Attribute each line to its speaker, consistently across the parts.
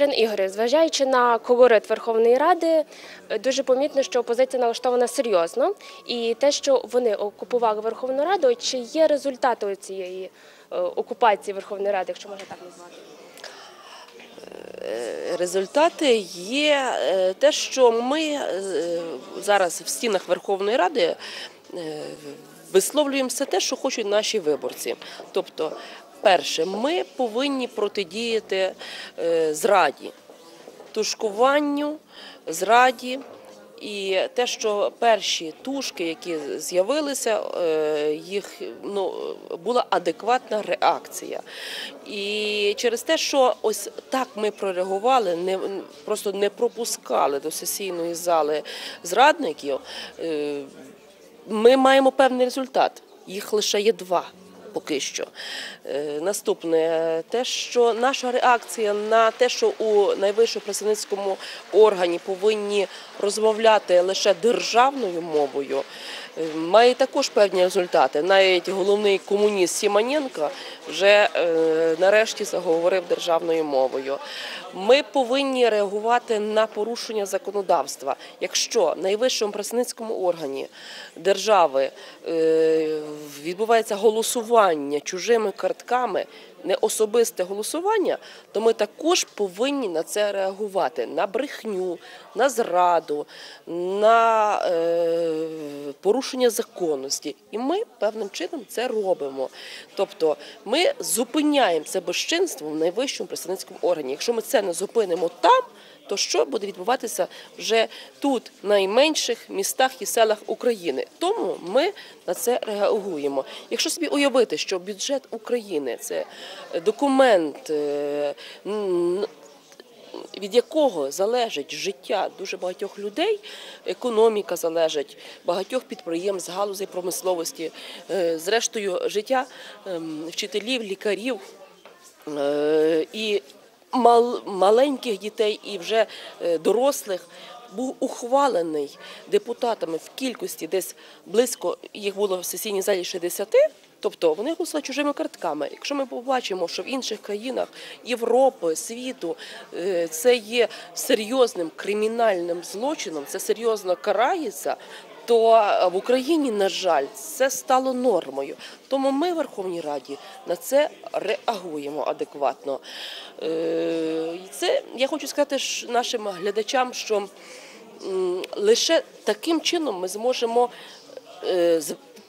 Speaker 1: Ірина Ігорівна, зважаючи на колорит Верховної Ради, е, дуже помітно, що опозиція налаштована серйозно. І те, що вони окупували Верховну Раду, чи є результати цієї е, окупації Верховної Ради, якщо можна так назвати?
Speaker 2: Результати є е, те, що ми е, зараз в стінах Верховної Ради е, висловлюємо все те, що хочуть наші виборці. Тобто, перше, ми повинні протидіяти е, зраді, тушкуванню, зраді. І те, що перші тушки, які з'явилися, е, їх ну була адекватна реакція. І через те, що ось так ми прореагували, не просто не пропускали до сесійної зали зрадників. е, Ми маємо певний результат. Їх лише є два. Поки що. Е, Наступне, те, що наша реакція на те, що у найвищому представницькому органі повинні розмовляти лише державною мовою, має також певні результати. Навіть головний комуніст Сімоненко вже е, нарешті заговорив державною мовою. Ми повинні реагувати на порушення законодавства. Якщо найвищому представницькому органі держави е, відбувається голосування чужими картками, не особисте голосування, то ми також повинні на це реагувати на брехню, на зраду, на е, порушення законності. І ми певним чином це робимо. Тобто ми зупиняємо це безчинство в найвищому представницькому органі. Якщо ми це не зупинимо там, то що буде відбуватися вже тут, в найменших містах і селах України? Тому ми на це реагуємо. Якщо собі уявити, що бюджет України це документ. е, від якого залежить життя дуже багатьох людей, економіка залежить багатьох підприємств, галузей промисловості, е, зрештою, життя ем, вчителів, лікарів е, і маленьких дітей, і вже е, дорослих. Був ухвалений депутатами в кількості десь близько їх було в сесійній залі 60, Тобто вони голосували чужими картками. Якщо ми побачимо, що в інших країнах Європи, світу е, це є серйозним кримінальним злочином, це серйозно карається. То в Україні, на жаль, це стало нормою. Тому ми в Верховній Раді на це реагуємо адекватно. Е, Це я хочу сказати нашим глядачам, що лише таким чином ми зможемо е,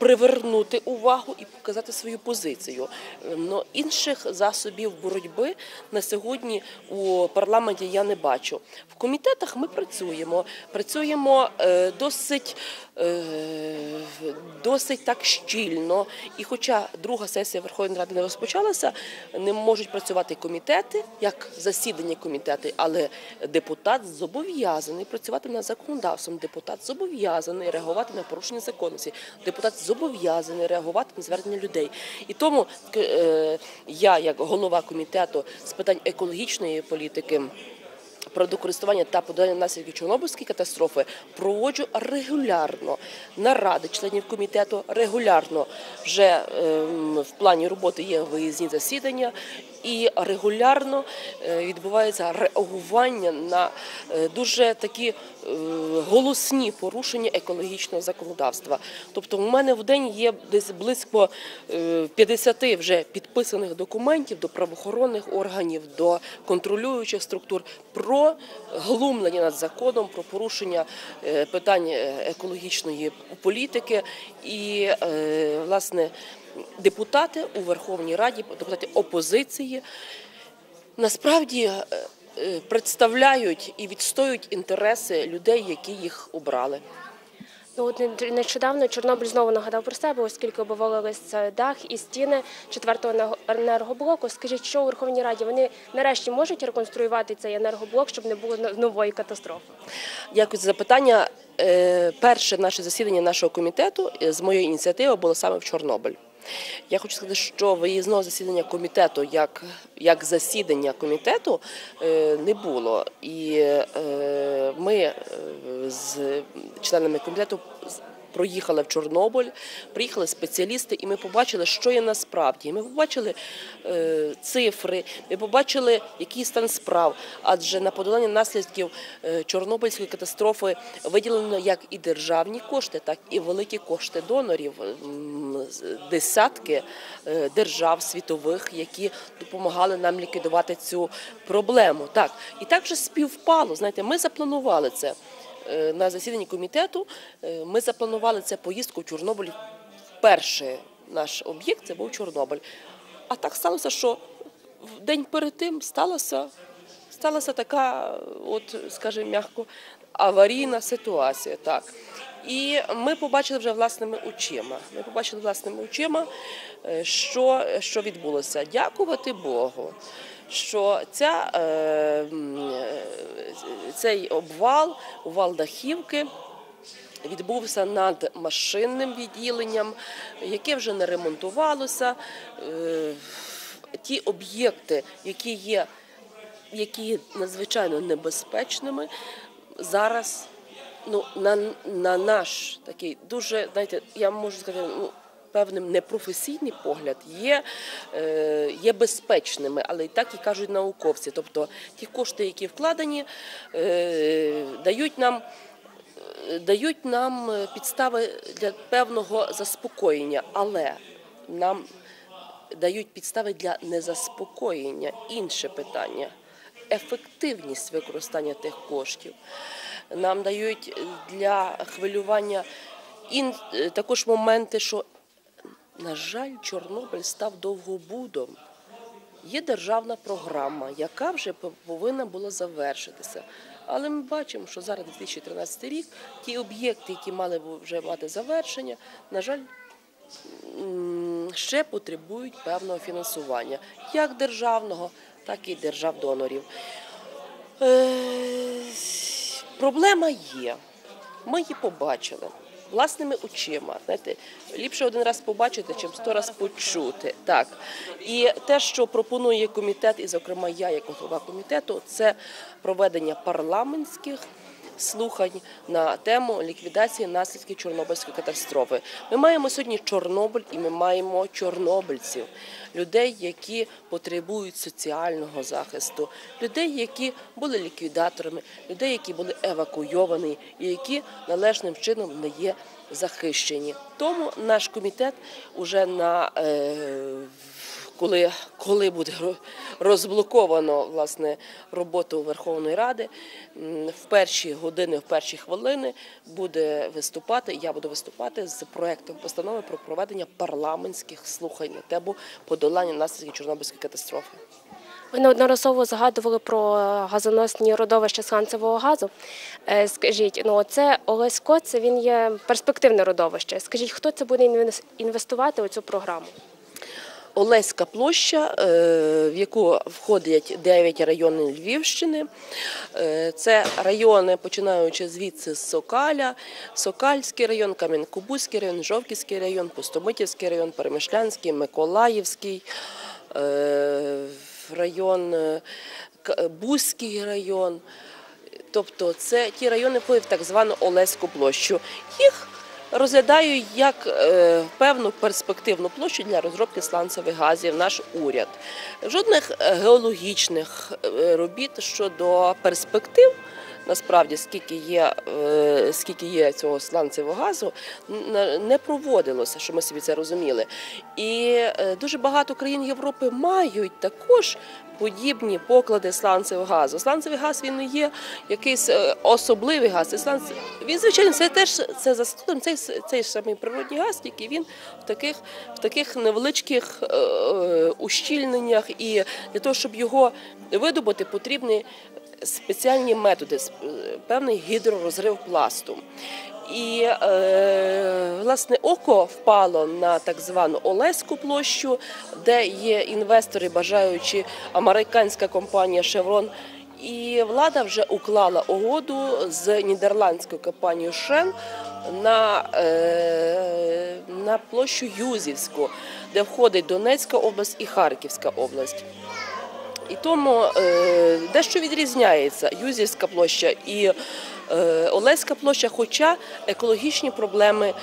Speaker 2: привернути увагу і показати свою позицію. Е, Но інших засобів боротьби на сьогодні у парламенті я не бачу. В комітетах ми працюємо, працюємо е, досить, е, досить так щільно. І хоча друга сесія Верховної Ради не розпочалася, не можуть працювати комітети як засідання комітети, але депутат зобов'язаний працювати над законодавством. Депутат зобов'язаний реагувати на порушення законності. Депутат зобов'язаний реагувати на звернення людей. І тому е, я, як голова комітету з питань екологічної політики. Продокористування та подання наслідків Чорнобильської катастрофи проводжу регулярно наради членів комітету. Регулярно вже ем, в плані роботи є виїзні засідання, і регулярно е, відбувається реагування на е, дуже такі е, голосні порушення екологічного законодавства. Тобто, в мене в день є десь близько е, 50 вже підписаних документів до правоохоронних органів, до контролюючих структур про глумлення над законом, про порушення питань екологічної політики і власне. Депутати у Верховній Раді, депутати опозиції, насправді е, е, представляють і відстоюють інтереси людей, які їх обрали.
Speaker 1: Ну от не- нещодавно Чорнобиль знову нагадав про себе, оскільки обвалилися дах і стіни четвертого енерго- енергоблоку. Скажіть, що у Верховній Раді вони нарешті можуть реконструювати цей енергоблок, щоб не було но- нової катастрофи?
Speaker 2: Дякую за запитання. Е, Перше наше засідання нашого комітету е, з моєї ініціативи було саме в Чорнобиль. Я хочу сказати, що виїзного засідання комітету, як, як засідання комітету, е, не було. І е, ми е, з членами комітету проїхали в Чорнобиль, приїхали спеціалісти, і ми побачили, що є насправді. Ми побачили е, цифри, ми побачили, який стан справ. Адже на подолання наслідків е, Чорнобильської катастрофи виділено як і державні кошти, так і великі кошти донорів. Десятки е, держав світових, які допомагали нам ліквідувати цю проблему. Так, і так вже співпало. Знаєте, ми запланували це на засіданні комітету. е, Ми запланували це поїздку в Чорнобиль. Перший наш об'єкт це був Чорнобиль. А так сталося, що в день перед тим сталося, сталася така, от, скажімо м'яко, аварійна ситуація. Так. І ми побачили вже власними очима. Ми побачили власними очима, е, що, що відбулося. Дякувати Богу, що ця, е, е, цей обвал, обвал дахівки відбувся над машинним відділенням, яке вже не ремонтувалося. Е, Ті об'єкти, які є, які є надзвичайно небезпечними, зараз ну, на, на наш такий дуже, знаєте, я можу сказати, ну, певним непрофесійний погляд є, е, є безпечними, але і так і кажуть науковці. Тобто ті кошти, які вкладені, е, дають нам е, дають нам підстави для певного заспокоєння, але нам дають підстави для незаспокоєння. Інше питання ефективність використання тих коштів. Нам дають для хвилювання також моменти, що, на жаль, Чорнобиль став довгобудом. Є державна програма, яка вже пов- повинна була завершитися. Але ми бачимо, що зараз 2013 рік ті об'єкти, які мали вже мати завершення, на жаль, ще потребують певного фінансування, як державного, так і держав-донорів. Е, Проблема є. Ми її побачили власними очима. Знаєте, ліпше один раз побачити, чим сто раз почути. Так. І те, що пропонує комітет, і, зокрема, я, як голова комітету, це проведення парламентських. Слухань на тему ліквідації наслідків Чорнобильської катастрофи. Ми маємо сьогодні Чорнобиль і ми маємо чорнобильців, людей, які потребують соціального захисту, людей, які були ліквідаторами, людей, які були евакуйовані і які належним чином не є захищені. Тому наш комітет уже на е, коли, коли буде розблоковано власне роботу Верховної Ради, в перші години, в перші хвилини буде виступати. Я буду виступати з проектом постанови про проведення парламентських слухань на тему подолання наслідків Чорнобильської катастрофи.
Speaker 1: Ви неодноразово згадували про газоносні родовища сланцевого газу. Е, Скажіть, ну це Олесько, це він є перспективне родовище. Скажіть, хто це буде інвес- інвестувати у цю програму?
Speaker 2: Олеська площа, е, в яку входять 9 районів Львівщини. Е, Це райони, починаючи звідси з Сокаля, Сокальський район, Кам'янкобузький район, Жовківський район, Пустомитівський район, Перемишлянський, Миколаївський е, район, Бузький район. Тобто це ті райони входять в так звану Олеську площу. Їх розглядаю як е, певну перспективну площу для розробки сланцевих газів наш уряд. Жодних е, геологічних е, робіт щодо перспектив. Насправді, скільки є, е, скільки є цього сланцевого газу, не проводилося, щоб ми собі це розуміли. І е, дуже багато країн Європи мають також подібні поклади сланцевого газу. Сланцевий газ він не є якийсь е, особливий газ. Це. Він, звичайно, це теж це за цей, цей самий природний газ, тільки він в таких, в таких невеличких ущільненнях. І для того, щоб його видобути, потрібні спеціальні методи, е, певний гідророзрив пласту. І е, власне око впало на так звану Олеську площу, де є інвестори, бажаючи американська компанія Chevron. І влада вже уклала угоду з нідерландською компанією Shell на, е, на площу Юзівську, де входить Донецька область і Харківська область. І тому е, дещо відрізняється Юзівська площа і е, Олеська площа, хоча екологічні проблеми.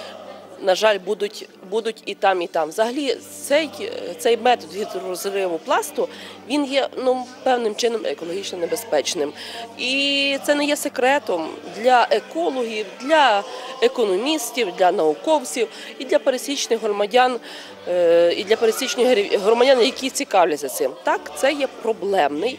Speaker 2: На жаль, будуть, будуть і там, і там. Взагалі, цей, цей метод гідророзриву пласту він є ну, певним чином екологічно небезпечним. І це не є секретом для екологів, для економістів, для науковців і для пересічних громадян, е, і для пересічних громадян, які цікавляться цим. Так, це є проблемний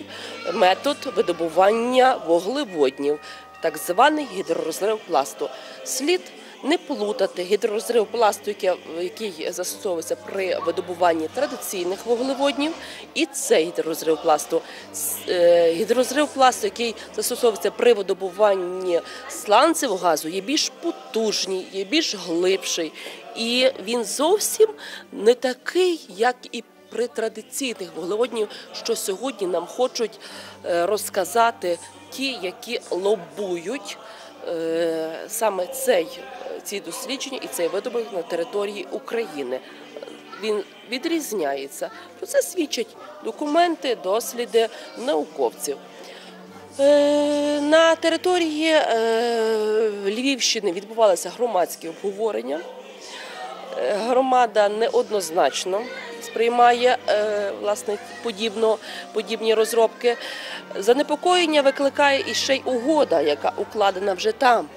Speaker 2: метод видобування вуглеводнів, так званий гідророзрив пласту. Слід не плутати гідророзрив пласту, який, застосовується при видобуванні традиційних вуглеводнів, і цей гідророзрив пласту. Е, Гідророзрив пласту, який застосовується при видобуванні сланцевого газу, є більш потужний, є більш глибший, і він зовсім не такий, як і при традиційних вуглеводнів, що сьогодні нам хочуть е, розказати ті, які лобують саме цей, ці дослідження і цей видобуток на території України. Він відрізняється. Про це свідчать документи, досліди науковців. Е, На території е, Львівщини відбувалися громадські обговорення. Е, Громада неоднозначно сприймає е, власне подібно, подібні розробки. Занепокоєння викликає і ще й угода, яка укладена вже там,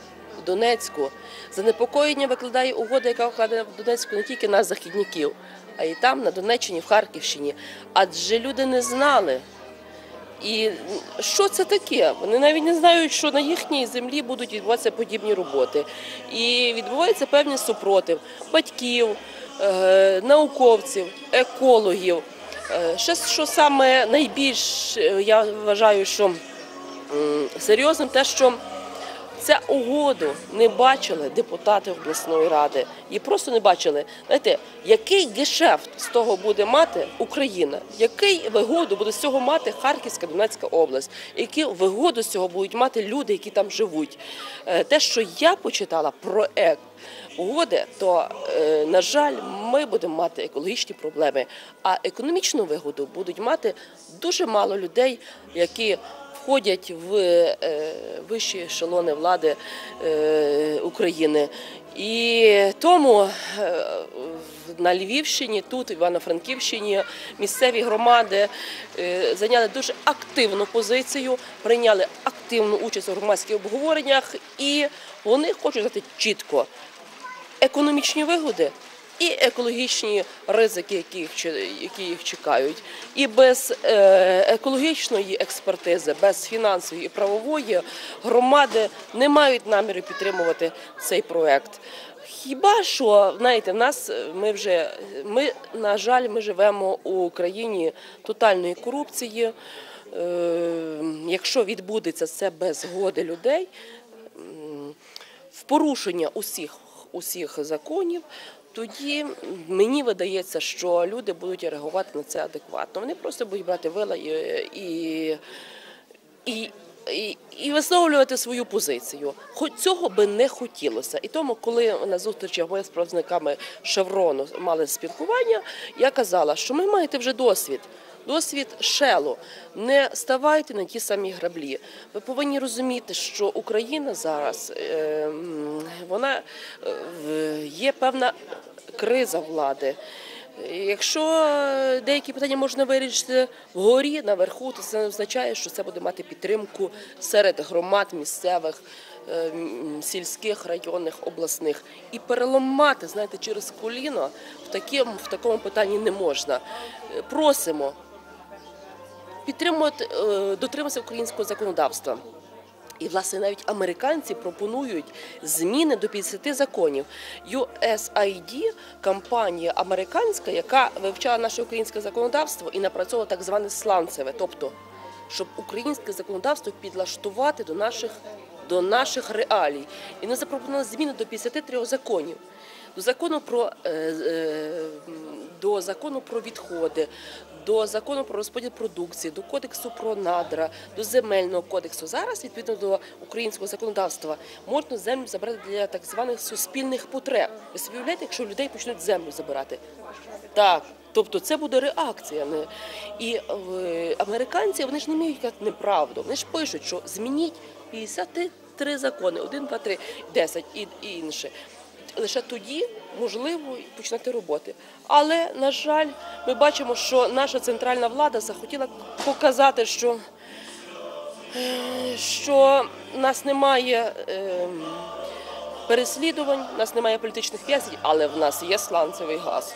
Speaker 2: в Донецьку. Занепокоєння викладає угода, яка укладена в Донецьку не тільки на західників, а й там, на Донеччині, в Харківщині. Адже люди не знали. І що це таке? Вони навіть не знають, що на їхній землі будуть відбуватися подібні роботи. І відбувається певний супротив батьків, науковців, екологів. Е, Ще що саме найбільш е, я вважаю, що серйозним, те, що Ця угоду не бачили депутати обласної ради. І просто не бачили. Знаєте, який гешефт з того буде мати Україна? Який вигоду буде з цього мати Харківська Донецька область? Які вигоду з цього будуть мати люди, які там живуть? Е, Те, що я почитала проект угоди, то е, на жаль, ми будемо мати екологічні проблеми, а економічну вигоду будуть мати дуже мало людей, які входять в е, вищі ешелони влади е, України. І тому е, на Львівщині, тут, в Івано-Франківщині, місцеві громади зайняли дуже активну позицію, прийняли активну участь у громадських обговореннях, і вони хочуть знати чітко економічні вигоди. І екологічні ризики, які їх, які їх чекають, і без е, екологічної експертизи, без фінансової і правової громади не мають наміру підтримувати цей проект. Хіба що знаєте, в нас е, ми вже ми на жаль, ми живемо у країні тотальної корупції. Е, якщо відбудеться це без згоди людей, в порушення усіх усіх законів, тоді мені видається, що люди будуть реагувати на це адекватно. Вони просто будуть брати вила і, і, і, і, висловлювати свою позицію. Хоч цього би не хотілося. І тому, коли на зустрічах ми з представниками Шеврону мали спілкування, я казала, що ви маєте вже досвід. Досвід шелу. Не ставайте на ті самі граблі. Ви повинні розуміти, що Україна зараз е, вона е, є певна криза влади. Якщо е, деякі питання можна вирішити вгорі, наверху, то це означає, що це буде мати підтримку серед громад місцевих, е, сільських, районних, обласних. І переламати, знаєте, через коліно в такому, в такому питанні не можна. Е, Просимо підтримувати, дотримуватися українського законодавства. І, власне, навіть американці пропонують зміни до 50 законів. USAID – компанія американська, яка вивчала наше українське законодавство і напрацьовувала так зване сланцеве, тобто, щоб українське законодавство підлаштувати до наших, до наших реалій. І вони запропонували зміни до 53 законів. Закону про е, е, до закону про відходи, до закону про розподіл продукції, до кодексу про надра, до земельного кодексу. Зараз, відповідно до українського законодавства, можна землю забрати для так званих суспільних потреб. Ви собі уявляєте, якщо людей почнуть землю забирати? Так. Тобто це буде реакція. І е, американці вони ж не вміють казати неправду. Вони ж пишуть, що змініть 50 три закони: один, два, три, десять і, і інше. Лише тоді можливо починати роботи. Але на жаль, ми бачимо, що наша центральна влада захотіла показати, що, е, що нас немає. ем, Переслідувань, нас немає політичних в'язнів, але в нас є сланцевий газ.